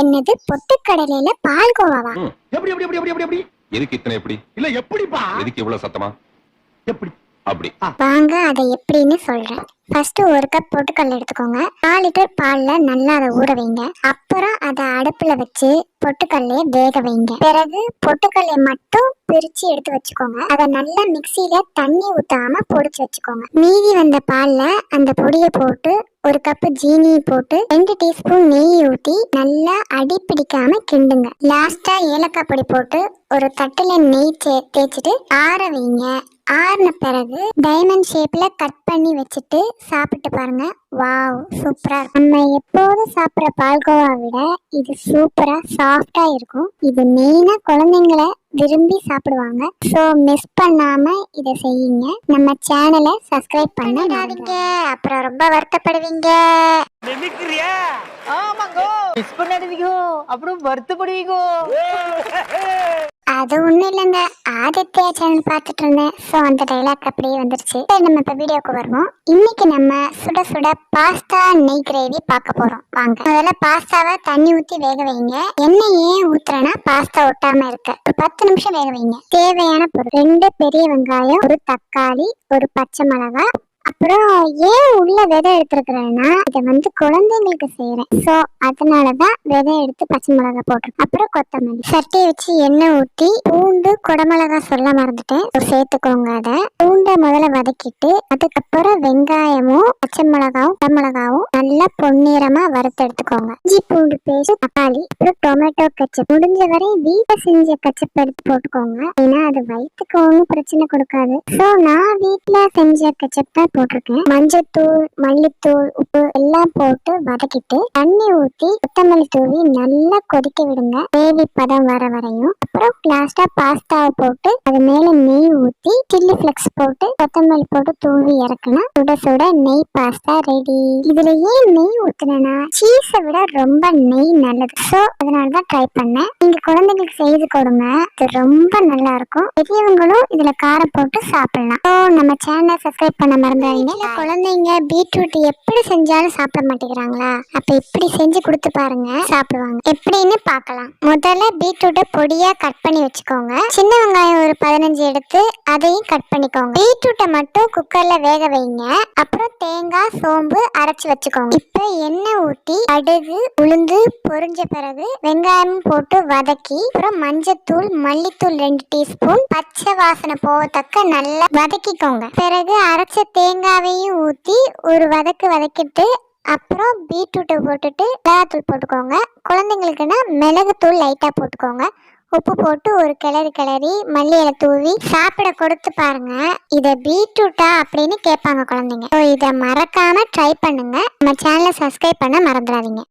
என்னது பொட்டுக்கடலையில பால்கோவாவா எப்படி எப்படி எப்படி எப்படி எப்படி? எதுக்கு இத்தனை எப்படி? இல்ல எப்படிப்பா? எதுக்கு இவ்வளவு சத்தமா? எப்படி? அப்படி. வாங்க அதை எப்படின்னு சொல்றேன். ஃபர்ஸ்ட் ஒரு கப் பொட்டுக்கடலை எடுத்துக்கோங்க. கால் லிட்டர் பால்ல நல்லா அதை ஊற வைங்க. அப்புறம் அதை அடுப்புல வச்சு பொட்டுக்கடலைய வேக வைங்க. பிறகு பொட்டுக்கடலைய மட்டும் பிரிச்சு எடுத்து வச்சுக்கோங்க. அதை நல்லா மிக்சியில தண்ணி ஊத்தாம பொடிச்சு வச்சுக்கோங்க. மீதி வந்த பால்ல அந்த பொடியை போட்டு ஒரு கப்பு ஜீனி போட்டு ரெண்டு டீஸ்பூன் நெய் ஊத்தி நல்லா அடி பிடிக்காம கிண்டுங்க. லாஸ்டா ஏலக்காய் பொடி போட்டு ஒரு தட்டுல நெய் தே- தேய்ச்சிட்டு ஆற வைங்க. ஆறின பிறகு டைமண்ட் ஷேப்ல கட் பண்ணி வச்சுட்டு சாப்பிட்டு பாருங்க. வாவ் சூப்பரா நம்ம எப்போதும் சாப்பிட்ற பால்கோவா விட இது சூப்பரா சாஃப்டா இருக்கும். இது மெயினா குழந்தைங்களை விரும்பி சாப்பிடுவாங்க. ஸோ மிஸ் பண்ணாம இதை செய்யுங்க. நம்ம சேனலை சப்ஸ்கிரைப் பண்ணிடாதீங்க அப்புறம் ரொம்ப வருத்தப்படுவீங்க. ஆமாங்கோ. மிஸ் பண்ணாதீங்க. அப்புறம் வருத்தப்படுவீங்க. அது ஒன்றும் இல்லைங்க. ஆதித்யா சேனல் பார்த்துட்டு இருந்தேன். ஸோ அந்த டைலாக் அப்படியே வந்துருச்சு. சரி நம்ம இப்போ வீடியோக்கு வருவோம். இன்னைக்கு நம்ம சுட சுட பாஸ்தா நெய் கிரேவி பார்க்க போகிறோம் வாங்க. முதல்ல பாஸ்தாவை தண்ணி ஊற்றி வேக வைங்க. எண்ணெய் ஏன் ஊத்துறேன்னா பாஸ்தா ஒட்டாம இருக்க. ஒரு பத்து நிமிஷம் வேக வைங்க. தேவையான பொருள். ரெண்டு பெரிய வெங்காயம் ஒரு தக்காளி ஒரு பச்சை மிளகாய் அப்புறம் ஏன் உள்ள விதை எடுத்திருக்கிறேன்னா இதை வந்து குழந்தைங்களுக்கு செய்யறேன் ஸோ அதனாலதான் விதை எடுத்து பச்சை மிளகாய் போட்டிருக்கேன் அப்புறம் கொத்தமல்லி. சட்டியை வச்சு எண்ணெய் ஊற்றி பூண்டு குடமிளகா சொல்ல மறந்துட்டேன். சேர்த்துக்கோங்க அதை. பூண்டை முதல்ல வதக்கிட்டு அதுக்கப்புறம் வெங்காயமும் பச்சை மிளகாவும் குடமிளகாவும் நல்லா பொன்னிறமா வறுத்து எடுத்துக்கோங்க. இஞ்சி பூண்டு பேஸ்ட் தக்காளி அப்புறம் டொமேட்டோ கச்சப். முடிஞ்ச வரை வீட்டில் செஞ்ச கச்சப் எடுத்து போட்டுக்கோங்க. ஏன்னா அது வயிற்றுக்கு ஒன்றும் பிரச்சனை கொடுக்காது. ஸோ நான் வீட்டில் செஞ்ச கச்சப் தான் போட்டிருக்கேன். மஞ்சத்தூள் மல்லித்தூள் உப்பு எல்லாம் போட்டு வதக்கிட்டு தண்ணி ஊற்றி கொத்தமல்லி தூவி நல்லா கொதிக்க விடுங்க. தேவி பதம் வர வரையும். அப்புறம் லாஸ்டா பாஸ்தாவை போட்டு அது மேல நெய் ஊற்றி சில்லி ஃபிளக்ஸ் போட்டு கொத்தமல்லி போட்டு தூவி இறக்குனா சுட சுட நெய் பாஸ்தா ரெடி இதுல ஏன் நெய் ஊத்துனேன்னா சீஸை விட ரொம்ப நெய் நல்லது. ஸோ அதனால தான் ட்ரை பண்ணேன். நீங்க குழந்தைங்களுக்கு செய்து கொடுங்க. இது ரொம்ப நல்லா இருக்கும். பெரியவங்களும் இதுல காரம் போட்டு சாப்பிடலாம். ஸோ நம்ம சேனலை சப்ஸ்கிரைப் பண்ண மறந்துடாதீங்க குழந்தைங்க பீட்ரூட் எப்படி செஞ்சாலும் சாப்பிட மாட்டேங்கிறாங்களா? அப்ப இப்படி செஞ்சு கொடுத்து பாருங்க சாப்பிடுவாங்க. எப்படின்னு பார்க்கலாம். முதல்ல பீட்ரூட்டை பொடியா கட் பண்ணி வச்சுக்கோங்க. சின்ன வெங்காயம் ஒரு பதினஞ்சு எடுத்து அதையும் கட் பண்ணிக்கோங்க. பீட்ரூட்டை மட்டும் குக்கர்ல வேக வைங்க. அப்புறம் தேங்காய் சோம்பு அரைச்சு வச்சுக்கோங்க. இப்போ எண்ணெய் ஊற்றி கடுகு உளுந்து பொரிஞ்ச பிறகு வெங்காயம் போட்டு வதக்கி அப்புறம் மஞ்சத்தூள் மல்லித்தூள் ரெண்டு டீஸ்பூன் பச்சை வாசனை போகத்தக்க நல்லா வதக்கிக்கோங்க. பிறகு அரைச்ச தேங்காய் தேங்காவையும் ஊற்றி ஒரு வதக்கு வதக்கிட்டு அப்புறம் பீட்ரூட்டை போட்டுட்டு மிளகாத்தூள் போட்டுக்கோங்க. குழந்தைங்களுக்குன்னா மிளகுத்தூள் லைட்டாக போட்டுக்கோங்க. உப்பு போட்டு ஒரு கிளறி கிளறி மல்லி இலை தூவி சாப்பிட கொடுத்து பாருங்க. இதை பீட்ரூட்டா அப்படின்னு கேட்பாங்க குழந்தைங்க. ஸோ இதை மறக்காம ட்ரை பண்ணுங்க. நம்ம சேனலை சப்ஸ்கிரைப் பண்ண மறந்துடாதீங்க.